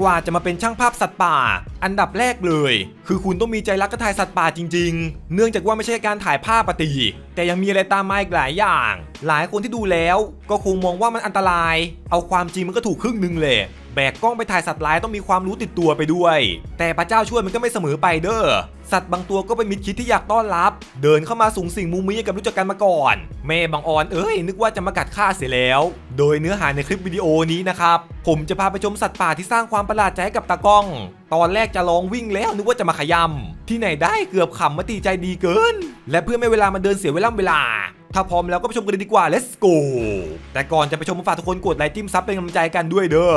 กว่าจะมาเป็นช่างภาพสัตว์ป่า อันดับแรกเลย คือคุณต้องมีใจรักกระถ่ายสัตว์ป่าจริง ๆ เนื่องจากว่าไม่ใช่การถ่ายภาพปฏิแต่ยังมีอะไรตามมาอีกหลายอย่าง หลายคนที่ดูแล้ว ก็คงมองว่ามันอันตราย เอาความจริงมันก็ถูกครึ่งหนึ่งเลย แบกกล้องไปถ่ายสัตว์ร้ายต้องมีความรู้ติดตัวไปด้วย แต่พระเจ้าช่วยมันก็ไม่เสมอไปเด้อสัตว์บางตัวก็เป็นมิตรคิดที่อยากต้อนรับ เดินเข้ามาสูงสิงมุมมีกับรู้จักกันมาก่อน แม่บางออนเอ้ยนึกว่าจะมากัดฆ่าเสียแล้ว โดยเนื้อหาในคลิปวิดีโอนี้นะครับ ผมจะพาไปชมสัตว์ป่าที่สร้างความประหลาดใจให้กับตากล้อง ตอนแรกจะลองวิ่งแล้วนึกว่าจะมาขยำที่ไหนได้เกือบขำมาตีใจดีเกิน และเพื่อไม่เวลามันเดินเสียเวลาเวลา ถ้าพร้อมแล้วก็ไปชมกันเลยดีกว่า let's go แต่ก่อนจะไปชมมาฝากทุกคนกดไลค์จิ้มซับเป็นกำลังใจกันด้วยเด้อ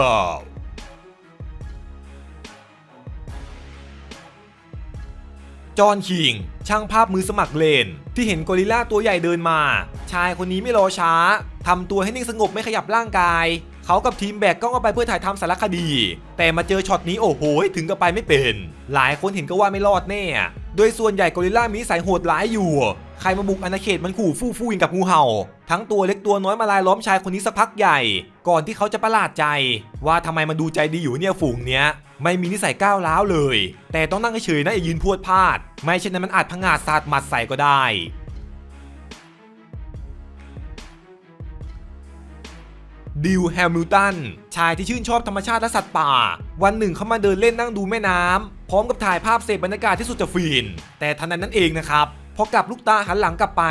จอห์นคิง ช่างภาพมือสมัครเลน ที่เห็นกอริลลาตัวใหญ่เดินมา ชายคนนี้ไม่รอช้าทำตัวให้นิ่งสงบไม่ขยับร่างกาย เขากับทีมแบกกล้องเอาไปเพื่อถ่ายทำสารคดี แต่มาเจอช็อตนี้โอ้โหถึงกับไปไม่เป็น หลายคนเห็นก็ว่าไม่รอดแน่ โดยส่วนใหญ่กอริลลามีสายโหดร้ายอยู่ ใครมาบุกอาณาเขตมันขู่ฟู่ฟู่ยิงกับงูเห่า ทั้งตัวเล็กตัวน้อยมาลายล้อมชายคนนี้สักพักใหญ่ ก่อนที่เขาจะประหลาดใจ ว่าทำไมมันดูใจดีอยู่เนี่ยฝูงเนี้ย ไม่มีนิสัยก้าวร้าวเลย แต่ต้องนั่งเฉยนะอย่ายืนพรวดพลาด ไม่เช่นนั้นมันอาจพังงาดสาดหมัดใส่ก็ได้ ดิวแฮมิลตันชายที่ชื่นชอบธรรมชาติและสัตว์ป่า วันหนึ่งเขามาเดินเล่นนั่งดูแม่น้ำพร้อมกับถ่ายภาพเสพบรรยากาศที่สุดจะฟิน แต่ทันนั้นนั่นเองนะครับพอกลับลูกตาหันหลังกลับไป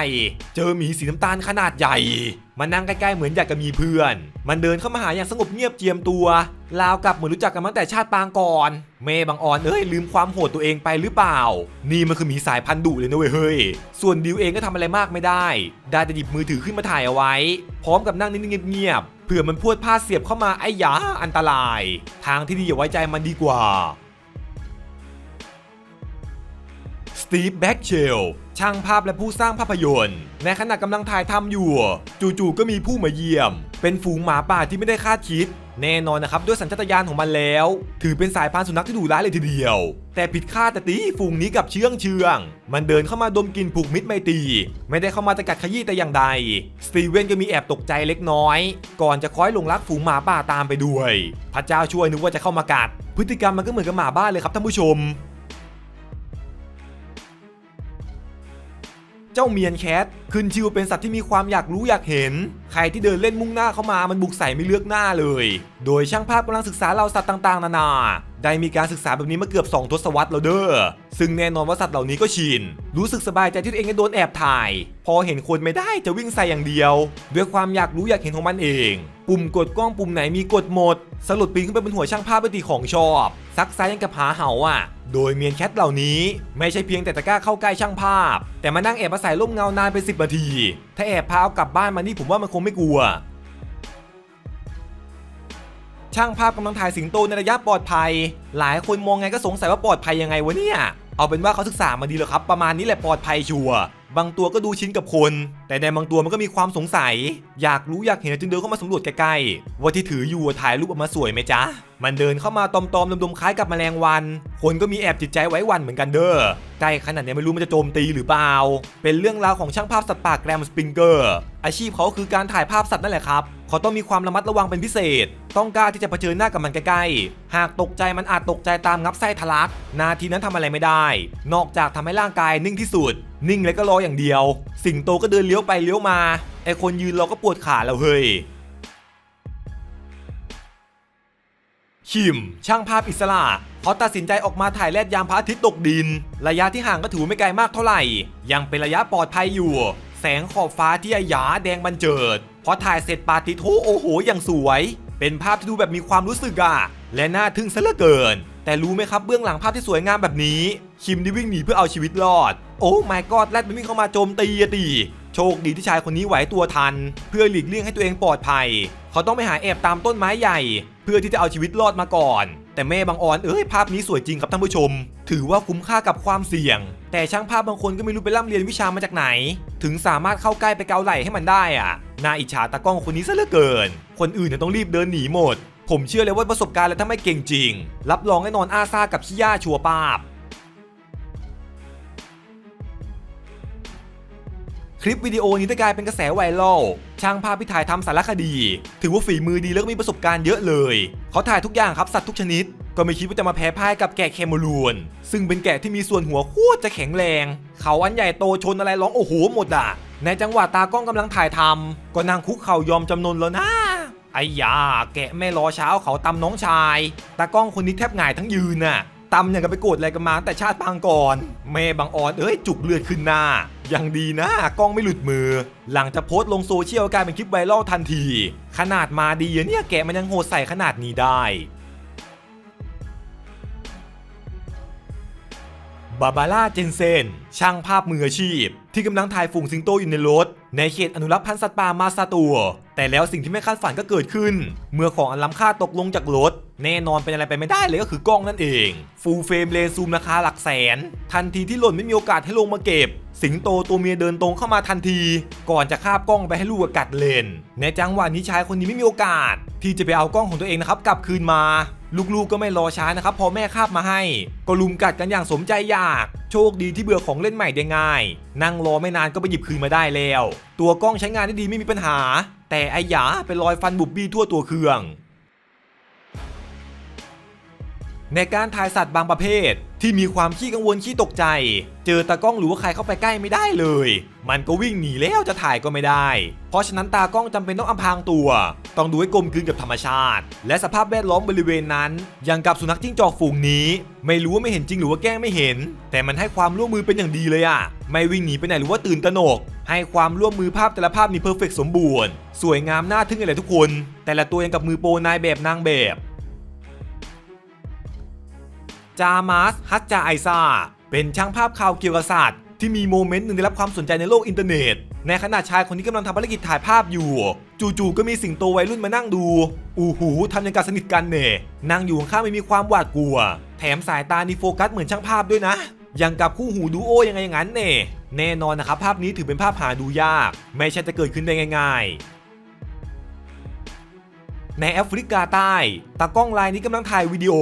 เจอหมีสีน้ำตาลขนาดใหญ่ มันนั่งใกล้ๆเหมือนอยากจะมีเพื่อน มันเดินเข้ามาหาอย่างสงบเงียบเจียมตัวราวกับเหมือนรู้จักกันมาตั้งแต่ชาติปางก่อน เมย์บางออนเอ้ยลืมความโหดตัวเองไปหรือเปล่า นี่มันคือหมีสายพันธุ์ดุเลยนะเว้ยเฮ้ย ส่วนดิวเองก็ทำอะไรมากไม่ได้ ได้แต่หยิบมือถือขึ้นมาถ่ายเอาไว้ พร้อมกับนั่งนิ่งๆเงียบ ผื่อมันพวดพลาดเสียบเข้ามาไอ้หยาอันตราย ทางที่ดีอย่าไว้ใจมันดีกว่าสตีฟแบ็กเชลช่างภาพและผู้สร้างภาพยนตร์ ในขณะกำลังถ่ายทำอยู่ จู่ๆก็มีผู้มาเยี่ยม เป็นฝูงหมาป่าที่ไม่ได้คาดคิด แน่นอนนะครับด้วยสัญชาตญาณของมันแล้ว ถือเป็นสายพันธุ์สุนัขที่ดุร้ายเลยทีเดียว แต่ผิดคาดแต่ตีฝูงนี้กับเชื่องเชื่อง มันเดินเข้ามาดมกลินผูกมิตรไมตรีไม่ได้เข้ามาจะกัดขยี้แต่อย่างใด สตีเวนก็มีแอบตกใจเล็กน้อย ก่อนจะคอยหลงรักฝูงหมาป่าตามไปด้วย พระเจ้าช่วยนึกว่าจะเข้ามากัด พฤติกรรมมันก็เหมือนกับหมาบ้านเลยครับท่านผู้ชม เจ้าเมียนแคทขึ้นชื่อว่าเป็นสัตว์ที่มีความอยากรู้อยากเห็น ใครที่เดินเล่นมุ่งหน้าเข้ามามันบุกใส่ไม่เลือกหน้าเลย โดยช่างภาพกำลังศึกษาเหล่าสัตว์ต่างๆ นานา ได้มีการศึกษาแบบนี้มาเกือบ 2 ทศวรรษแล้วเด้อ ซึ่งแน่นอนว่าสัตว์เหล่านี้ก็ชิน รู้สึกสบายใจที่ตัวเองจะโดนแอบถ่าย พอเห็นคนไม่ได้จะวิ่งใส่อย่างเดียว ด้วยความอยากรู้อยากเห็นของมันเอง ปุ่มกดกล้องปุ่มไหนมีกดหมด สลดปีนขึ้นไปบนหัวช่างภาพเป็นตีของชอบ ซักไซยังกับหาเห่าอะ โดยเมียนแคทเหล่านี้ ไม่ใช่เพียงแต่ตะกล้าเข้าใกล้ช่างภาพ แต่มานั่งแอบอาศัยร่มเงานานเป็น10นาที ถ้าแอบพาเอากลับบ้านมานี่ผมว่ามันคงไม่กลัว ช่างภาพกำลังถ่ายสิงโตในระยะปลอดภัย หลายคนมองไงก็สงสัยว่าปลอดภัยยังไงวะเนี่ย เอาเป็นว่าเขาศึกษามาดีแล้วครับ ประมาณนี้แหละปลอดภัยชัวร์ บางตัวก็ดูชินกับคน แต่ในบางตัวมันก็มีความสงสัย อยากรู้อยากเห็นจึงเดินเข้ามาสำรวจใกล้ๆ ว่าที่ถืออยู่ถ่ายรูปออกมาสวยไหมจ๊ะ มันเดินเข้ามาตอมๆดมๆคล้ายกับแมลงวัน คนก็มีแอบจิตใจไว้วันเหมือนกันเด้อใกล้ขนาดนี้ไม่รู้มันจะโจมตีหรือเปล่า เป็นเรื่องราวของช่างภาพสัตว์ป่าแกรมสปริงเกอร์ อาชีพเขาคือการถ่ายภาพสัตว์นั่นแหละครับเขาต้องมีความระมัดระวังเป็นพิเศษ ต้องกล้าที่จะเผชิญหน้ากับมันใกล้ๆ หากตกใจมันอาจตกใจตามงับไส้ทะลัก นาทีนั้นทำอะไรไม่ได้ นอกจากทำให้ร่างกายนิ่งที่สุด นิ่งแล้วก็รออย่างเดียว สิงโตก็เดินเลี้ยวไปเลี้ยวมาไอคนยืนเราก็ปวดขาแล้วเฮ้ยคิม ช่างภาพอิสระเขาตัดสินใจออกมาถ่ายแลดยามพระอาทิตย์ตกดิน ระยะที่ห่างก็ถือไม่ไกลมากเท่าไหร่ ยังเป็นระยะปลอดภัยอยู่ แสงขอบฟ้าที่อาหยาแดงบันเจิดพอถ่ายเสร็จปาติโทโอ้โหอย่างสวย เป็นภาพที่ดูแบบมีความรู้สึกอะและน่าทึ่งซะเหลือเกิน แต่รู้ไหมครับเบื้องหลังภาพที่สวยงามแบบนี้ คิมได้วิ่งหนีเพื่อเอาชีวิตรอด โอ้ my god แรดมันวิ่งเข้ามาโจมตีอะตีโชคดีที่ชายคนนี้ไหวตัวทัน เพื่อหลีกเลี่ยงให้ตัวเองปลอดภัย เขาต้องไปหาแอบตามต้นไม้ใหญ่ เพื่อที่จะเอาชีวิตรอดมาก่อน แต่แม่บางออนเอ้ยภาพนี้สวยจริงครับท่านผู้ชม ถือว่าคุ้มค่ากับความเสี่ยง แต่ช่างภาพบางคนก็ไม่รู้ไปร่ำเรียนวิชามาจากไหน ถึงสามารถเข้าใกล้ไปเกาไหล่ให้มันได้อะน่าอิจฉาตากล้องคนนี้ซะเหลือเกิน คนอื่นเนี่ยต้องรีบเดินหนีหมด ผมเชื่อเลยว่าประสบการณ์แล้วถ้าไม่เก่งจริง รับรองแน่นอนอาซากับขี้ย่าชัวป้าบ คลิปวิดีโอนี้ได้กลายเป็นกระแสไวรัลช่างภาพที่ถ่ายทำสารคดี ถือว่าฝีมือดีแล้วก็มีประสบการณ์เยอะเลย เขาถ่ายทุกอย่างครับสัตว์ทุกชนิด ก็ไม่คิดว่าจะมาแพ้พ่ายกับแกะเคมูลูนซึ่งเป็นแกะที่มีส่วนหัวโคตรจะแข็งแรง เขาอันใหญ่โตชนอะไรร้องโอ้โหหมดอะในจังหวะตากล้องกำลังถ่ายทำก็นางคุกเข่ายอมจำนนแล้วนะ ไอ้ยาแกะไม่รอเช้าเขาตำน้องชายตากล้องคนนี้แทบหงายทั้งยืนน่ะตำอย่างกับไปโกรธอะไรกันมาแต่ชาติปางก่อนแม่บางออนเอ้ยจุกเลือดขึ้นหน้ายังดีนะกล้องไม่หลุดมือ หลังจากโพสต์ลงโซเชียลกลายเป็นคลิปไวรัลทันที ขนาดมาดีเนี่ยแกมันยังโหดใส่ขนาดนี้ได้บาบาร่าเจนเซน ช่างภาพมืออาชีพ ที่กำลังถ่ายฝูงสิงโตอยู่ในรถ ในเขตอนุรักษ์พันธุ์สัตว์ป่ามาซาตัว แต่แล้วสิ่งที่ไม่คาดฝันก็เกิดขึ้น เมื่อของอันล้ำค่าตกลงจากรถ แน่นอนเป็นอะไรไปไม่ได้เลยก็คือกล้องนั่นเอง ฟูลเฟรมเลนซูมราคาหลักแสน ทันทีที่หล่นไม่มีโอกาสให้ลงมาเก็บ สิงโตตัวเมียเดินตรงเข้ามาทันที ก่อนจะคาบกล้องไปให้ลูกกัดเลน ในจังหวะนี้ชายคนนี้ไม่มีโอกาส ที่จะไปเอากล้องของตัวเองนะครับกลับคืนมาลูกๆก็ไม่รอช้านะครับ พอแม่คาบมาให้ ก็ลุมกัดกันอย่างสมใจอยาก โชคดีที่เบื่อของเล่นใหม่ได้ง่าย นั่งรอไม่นานก็ไปหยิบคืนมาได้แล้ว ตัวกล้องใช้งานได้ดีไม่มีปัญหา แต่ไอ้หยาเป็นรอยฟันบุบบี้ทั่วตัวเครื่อง ในการถ่ายสัตว์บางประเภท ที่มีความขี้กังวลขี้ตกใจ เจอตากล้องหรือว่าใครเข้าไปใกล้ไม่ได้เลย มันก็วิ่งหนีแล้วจะถ่ายก็ไม่ได้ เพราะฉะนั้นตากล้องจำเป็นต้องอำพางตัว ต้องดูให้กลมกลืนกับธรรมชาติ และสภาพแวดล้อมบริเวณนั้น อย่างกับสุนัขจิ้งจอกฝูงนี้ ไม่รู้ว่าไม่เห็นจริงหรือว่าแกล้งไม่เห็น แต่มันให้ความร่วมมือเป็นอย่างดีเลยอะไม่วิ่งหนีไปไหนหรือว่าตื่นตระหนก ให้ความร่วมมือภาพแต่ละภาพมีเพอร์เฟกสมบูรณ์ สวยงามน่าทึ่งเลยทุกคน แต่ละตัวยังกับมือโปรนายแบบนางแบบ จามาสฮัตจาไอซาเป็นช่างภาพข่าวเกี่ยวกับสัตว์ที่มีโมเมนต์หนึ่งได้รับความสนใจในโลกอินเทอร์เน็ต ในขณะชายคนนี้กำลังทำภารกิจถ่ายภาพอยู่ จู่ๆก็มีสิงโตวัยรุ่นมานั่งดู อูหูทำอย่างกับสนิทกันเน่นั่งอยู่ข้างไม่มีความหวาดกลัว แถมสายตานี่โฟกัสเหมือนช่างภาพด้วยนะอย่างกับคู่หูดูโอยังไงอย่างนั้นเน่แน่นอนนะครับภาพนี้ถือเป็นภาพหาดูยาก ไม่ใช่จะเกิดขึ้นได้ง่ายๆ ในแอฟริกาใต้ตากล้องลายนี้กำลังถ่ายวิดีโอ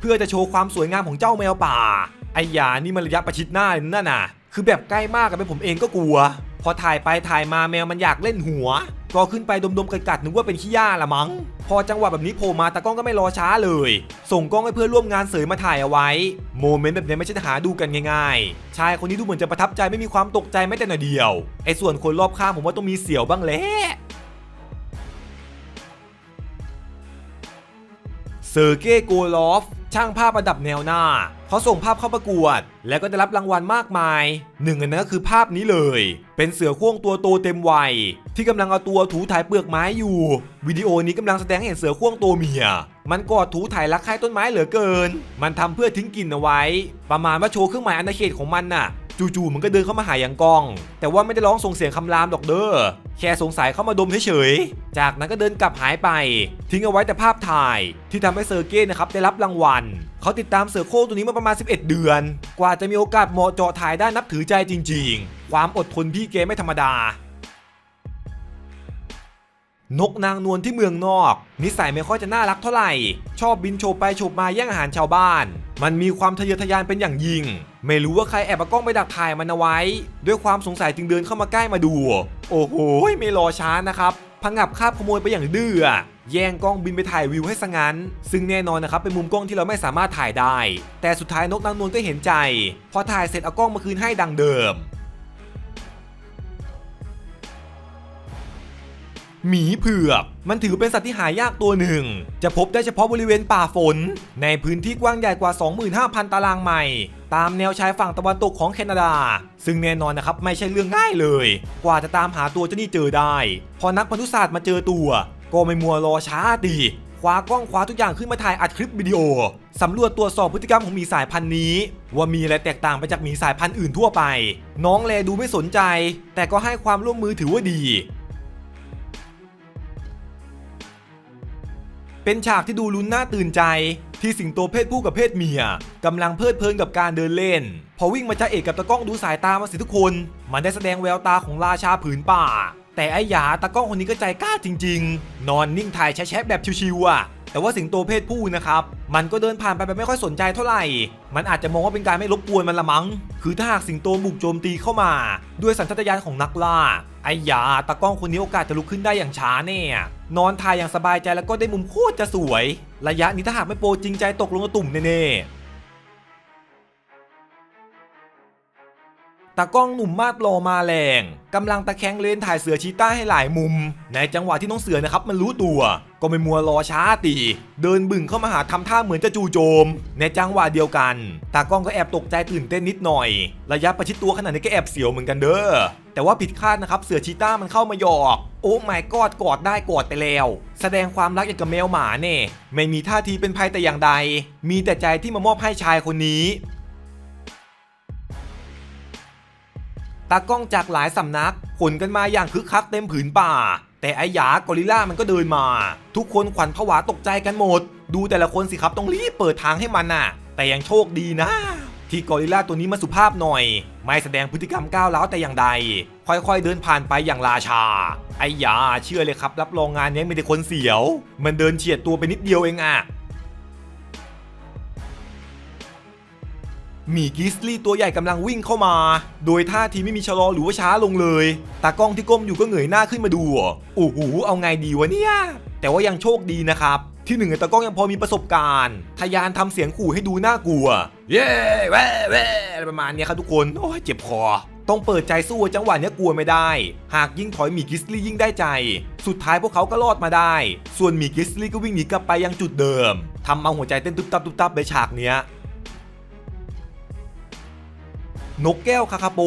เพื่อจะโชว์ความสวยงามของเจ้าแมวป่าไอ้หยานี่มันระยะประชิดหน้าเลยนั่นน่ะ คือแบบใกล้มากกับเป็นผมเองก็กลัว พอถ่ายไปถ่ายมาแมวมันอยากเล่นหัว ก็ขึ้นไปดมๆกัดๆนึกว่าเป็นขี้ย่าละมั้ง พอจังหวะแบบนี้โผล่มาตากล้องก็ไม่รอช้าเลย ส่งกล้องให้เพื่อนร่วมงานเสยมาถ่ายเอาไว้ โมเมนต์แบบนี้ไม่ใช่หาดูกันง่ายๆ ชายคนนี้ดูเหมือนจะประทับใจไม่มีความตกใจแม้แต่หน่อยเดียว ไอ้ส่วนคนรอบข้างผมว่าต้องมีเสียวบ้างแหละ เซอร์เกย์โกลอฟ ช่างภาพระดับแนวหน้า เขาส่งภาพเข้าประกวด แล้วก็ได้รับรางวัลมากมาย หนึ่งในนั้นก็คือภาพนี้เลย เป็นเสือโคร่งตัวโตเต็มวัย ที่กำลังเอาตัวถูถ่ายเปลือกไม้อยู่ วิดีโอนี้กำลังแสดงเห็นเสือโคร่งตัวเมีย มันกอดถูถ่ายรักใคร่ต้นไม้เหลือเกิน มันทำเพื่อทิ้งกลิ่นเอาไว้ ประมาณว่าโชว์เครื่องหมายอาณาเขตของมันน่ะ จู่ๆมันก็เดินเข้ามาหาอย่างกอง แต่ว่าไม่ได้ร้องส่งเสียงคำรามดอกเด้อแค่สงสัยเข้ามาดมเฉยๆจากนั้นก็เดินกลับหายไป ทิ้งเอาไว้แต่ภาพถ่าย ที่ทำให้เซอร์เก้นะครับได้รับรางวัลเขาติดตามเสือโคร่งตัวนี้มาประมาณ 11 เดือน กว่าจะมีโอกาสเหมาะเจาะถ่ายได้นับถือใจจริง ๆ ความอดทนพี่เกไม่ธรรมดานกนางนวลที่เมืองนอก นิสัยไม่ค่อยจะน่ารักเท่าไหร่ ชอบบินโฉบไปโฉบมาแย่งอาหารชาวบ้าน มันมีความทะเยอทะยานเป็นอย่างยิ่ง ไม่รู้ว่าใครแอบเอากล้องไปดักถ่ายมันเอาไว้ ด้วยความสงสัยจึงเดินเข้ามาใกล้มาดู โอ้โหไม่รอช้านะครับพังงับคาบขโมยไปอย่างดื้อแย่งกล้องบินไปถ่ายวิวให้ซะงั้น ซึ่งแน่นอนนะครับเป็นมุมกล้องที่เราไม่สามารถถ่ายได้ แต่สุดท้ายนกนางนวลก็เห็นใจ พอถ่ายเสร็จเอากล้องมาคืนให้ดังเดิม หมีเผือกมันถือเป็นสัตว์ที่หายากตัวหนึ่ง จะพบได้เฉพาะบริเวณป่าฝน ในพื้นที่กว้างใหญ่กว่า 25,000 ตารางไมล์ ตามแนวชายฝั่งตะวันตกของแคนาดา ซึ่งแน่นอนนะครับไม่ใช่เรื่องง่ายเลย กว่าจะตามหาตัวเจ้านี่เจอได้ พอนักพันธุศาสตร์มาเจอตัว ก็ไม่มัวรอช้าดีคว้ากล้องคว้าทุกอย่างขึ้นมาถ่ายอัดคลิปวิดีโอ สำรวจตรวจสอบพฤติกรรมของหมีสายพันธุ์นี้ ว่ามีอะไรแตกต่างไปจากหมีสายพันธุ์อื่นทั่วไป น้องแลดูไม่สนใจ แต่ก็ให้ความร่วมมือถือว่าดี เป็นฉากที่ดูลุ้นน่าตื่นใจ ที่สิงโตเพศผู้กับเพศเมียกำลังเพลิดเพลินกับการเดินเล่น พอวิ่งมาจ้าเอกกับตะก้องดูสายตามาสิทุกคน มันได้แสดงแววตาของราชาผืนป่า แต่ไอ้หยาตะก้องคนนี้ก็ใจกล้าจริง ๆ นอนนิ่งถ่ายแชะแบบชิวๆอะแต่ว่าสิงโตเพศผู้นะครับ มันก็เดินผ่านไปแบบไม่ค่อยสนใจเท่าไหร่ มันอาจจะมองว่าเป็นการไม่รบกวนมันละมั้ง คือถ้าหากสิงโตบุกโจมตีเข้ามา ด้วยสัญชาตญาณของนักล่า ไอ้ยาตากล้องคนนี้โอกาสจะลุกขึ้นได้อย่างช้าแน่ นอนถ่ายอย่างสบายใจแล้วก็ได้มุมโคตรจะสวย ระยะนี้ถ้าหากไม่โปรจริงใจตกลงกระตุ่มแน่ๆตากล้องหนุ่มมาดรอมาแรงกำลังตะแคงเลนถ่ายเสือชีต้าให้หลายมุม ในจังหวะที่น้องเสือนะครับมันรู้ตัว ก็ไม่มัวรอช้าตี เดินบึ่งเข้ามาหาทำท่าเหมือนจะจู่โจม ในจังหวะเดียวกัน ตากล้องก็แอบตกใจตื่นเต้นนิดหน่อย ระยะประชิดตัวขนาดนี้ก็แอบเสียวเหมือนกันเด้อ แต่ว่าผิดคาดนะครับ เสือชีต้ามันเข้ามาหยอก โอ้ไม่กอดกอดได้กอดไปแล้ว แสดงความรักอย่างกับแมวหมาเน่ไม่มีท่าทีเป็นภัยแต่อย่างใด มีแต่ใจที่มามอบให้ชายคนนี้ตากล้องจากหลายสำนักขนกันมาอย่างคึกคักเต็มผืนป่า แต่ไอหยากอริลล่ามันก็เดินมา ทุกคนขวัญผวาตกใจกันหมด ดูแต่ละคนสิครับต้องรีบเปิดทางให้มันน่ะ แต่ยังโชคดีนะ ที่กอริลล่าตัวนี้มาสุภาพหน่อย ไม่แสดงพฤติกรรมก้าวร้าวแต่อย่างใด ค่อยๆ เดินผ่านไปอย่างราชา ไอ้ยาเชื่อเลยครับรับรองงานนี้ไม่ได้คนเสียว มันเดินเฉียดตัวไปนิดเดียวเองอะหมีกิสลี่ตัวใหญ่กำลังวิ่งเข้ามา โดยท่าทีไม่มีชะลอหรือว่าช้าลงเลย ตากล้องที่ก้มอยู่ก็เหงยหน้าขึ้นมาดูโอ้โหเอาไงดีวะเนี่ย แต่ว่ายังโชคดีนะครับ ที่หนึ่งตากล้องยังพอมีประสบการณ์ ทยานทำเสียงขู่ให้ดูน่ากลัว เย้แว่แว่อะไรประมาณนี้ครับทุกคนโอ้ยเจ็บคอต้องเปิดใจสู้จังหวะเนี้ยกลัวไม่ได้ หากยิ่งถอยหมีกิสลี่ยิ่งได้ใจ สุดท้ายพวกเขาก็รอดมาได้ ส่วนหมีกิสลี่ก็วิ่งหนีกลับไปยังจุดเดิมทำเอาหัวใจเต้นตุ๊บตับตุ๊บตับในฉากเนี้ยนกแก้วคาคาโป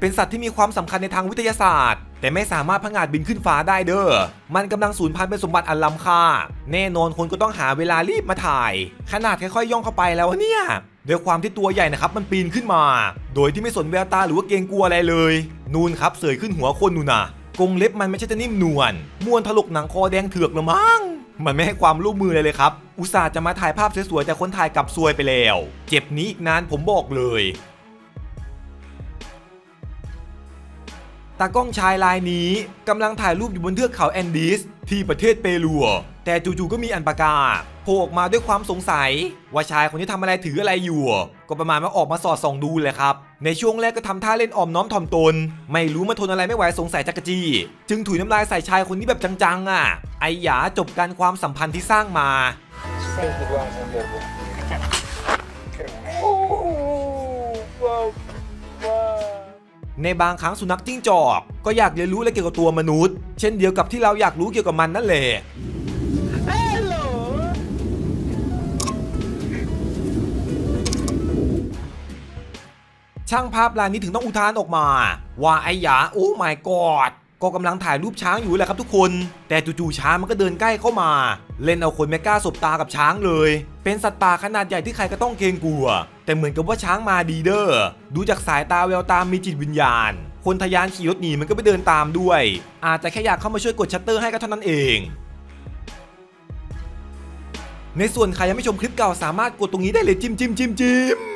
เป็นสัตว์ที่มีความสำคัญในทางวิทยาศาสตร์ แต่ไม่สามารถพังอาดบินขึ้นฟ้าได้เด้อ มันกำลังสูญพันธุ์เป็นสมบัติอันล้ำค่า แน่นอนคนก็ต้องหาเวลารีบมาถ่าย ขนาดค่อยๆย่องเข้าไปแล้วเนี่ยด้วยความที่ตัวใหญ่นะครับมันปีนขึ้นมา โดยที่ไม่สนแววตาหรือว่าเกรงกลัวอะไรเลย นูนครับเสยขึ้นหัวคนนูนนะกงเล็บมันไม่ใช่จะนิ่มนวลม้วนถลกหนังคอแดงเถือกละมั้งมันไม่ให้ความร่วมมือเลยเลยครับ อุตส่าห์จะมาถ่ายภาพสวยๆแต่คนถ่ายกลับซวยไปแล้ว เจ็บนี้อีกนานผมบอกเลย ตากล้องชายรายนี้กำลังถ่ายรูปอยู่บนเทือกเขาแอนดีสที่ประเทศเปรูแต่จู่ๆก็มีอันปากาโผล่ออกมาด้วยความสงสัย ว่าชายคนนี้ทำอะไรถืออะไรอยู่ ก็ประมาณว่าออกมาสอดส่องดูเลยครับ ในช่วงแรกก็ทำท่าเล่นอ่อมน้อมถ่อมตน ไม่รู้มาทนอะไรไม่ไหวสงสัยจักรจี้ จึงถุยน้ำลายใส่ชายคนนี้แบบจังๆ อะ ไอหยาจบการความสัมพันธ์ที่สร้างมา ในบางครั้งสุนัขจิ้งจอก ก็อยากเรียนรู้อะไรเกี่ยวกับตัวมนุษย์ เช่นเดียวกับที่เราอยากรู้เกี่ยวกับมันนั่นแหละช่างภาพรายนี้ถึงต้องอุทานออกมา ว่าไอ้หยาโอ้ my god ก็กำลังถ่ายรูปช้างอยู่แหละครับทุกคน แต่จู่ๆช้างมันก็เดินใกล้เข้ามา เล่นเอาคนไม่กล้าสบตากับช้างเลย เป็นสัตว์ป่าขนาดใหญ่ที่ใครก็ต้องเกรงกลัว แต่เหมือนกับว่าช้างมาดีเดอร์ดูจากสายตาแววตามีจิตวิญญาณ คนทะยานขี่รถหนีมันก็ไปเดินตามด้วย อาจจะแค่อยากเข้ามาช่วยกดชัตเตอร์ให้ก็เท่านั้นเอง ในส่วนใครยังไม่ชมคลิปเก่าสามารถกดตรงนี้ได้เลยจิ้มจิ้มจิ้มจิ้ม